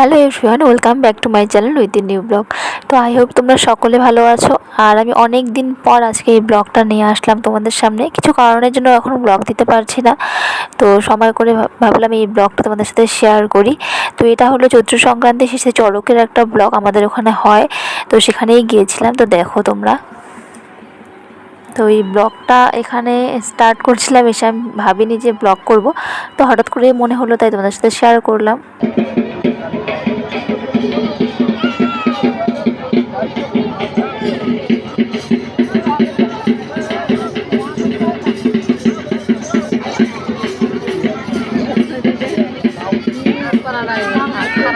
Hello everyone, welcome back to my channel with new vlog. তো I hope তোমরা সকলে ভালো আছো। আর আমি অনেক দিন পর আজকে এই ব্লগটা নিয়ে আসলাম তোমাদের সামনে। কিছু কারণের জন্য এখন ব্লগ দিতে পারছি না। তো সময় করে ভাবলাম এই ব্লগটা তোমাদের সাথে শেয়ার করি। তো এটা হলো চৈত্র সংক্রান্তি শেষে চড়কের একটা ব্লগ আমাদের ওখানে হয়। তো সেখানেই গিয়েছিলাম। তো দেখো তোমরা। তো এই ব্লগটা এখানে স্টার্ট করছিলাম। এসে আমি ভাবিনি যে ব্লগ করব। তো হঠাৎ করে মনে হলো, তাই তোমাদের সাথে শেয়ার করলাম।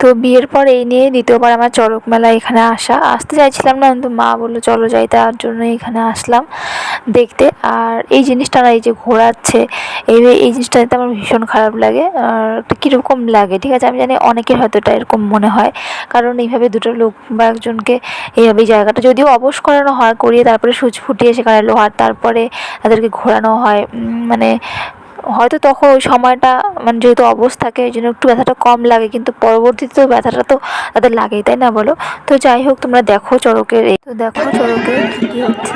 তো বিয়ের পর এই নিয়ে দ্বিতীয়বার আমার চড়ক মেলা এখানে আসা। আসতে চাইছিলাম না, কিন্তু মা বলল, চলো যাই, তার জন্য এখানে আসলাম দেখতে। আর এই জিনিসটা না, এই যে ঘোরাচ্ছে, এই এই জিনিসটা দেখতে আমার ভীষণ খারাপ লাগে। আর কীরকম লাগে, ঠিক আছে? আমি জানি অনেকের হয়তো এটা এরকম মনে হয়, কারণ এইভাবে দুটো লোক বা একজনকে এইভাবে জায়গাটা যদিও অবশ করানো হয়, করিয়ে তারপরে সুচ ফুটিয়ে সেখানে লোহার, তারপরে তাদেরকে ঘোরানো হয় মানে হয়তো তখন ওই সময়টা মানে যেহেতু অবশ থাকে, ওই জন্য একটু ব্যথাটা কম লাগে, কিন্তু পরবর্তীতে তো ব্যথাটা তো তাদের লাগেই, তাই না বলো? তো যাই হোক, তোমরা দেখো চড়কের এই তো দেখো চড়কের কী কী হচ্ছে।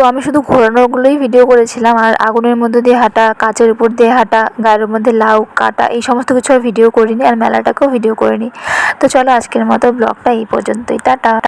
তো আমি শুধু ঘোরানোগুলোই ভিডিও করেছিলাম। আর আগুনের মধ্যে দিয়ে হাঁটা, কাচের উপর দিয়ে হাঁটা, গায়ের মধ্যে লাউ কাটা, এই সমস্ত কিছু আর ভিডিও করিনি। আর মেলাটাকেও ভিডিও করিনি। তো চলো আজকের মতো ব্লগটা এই পর্যন্তই। টাটা।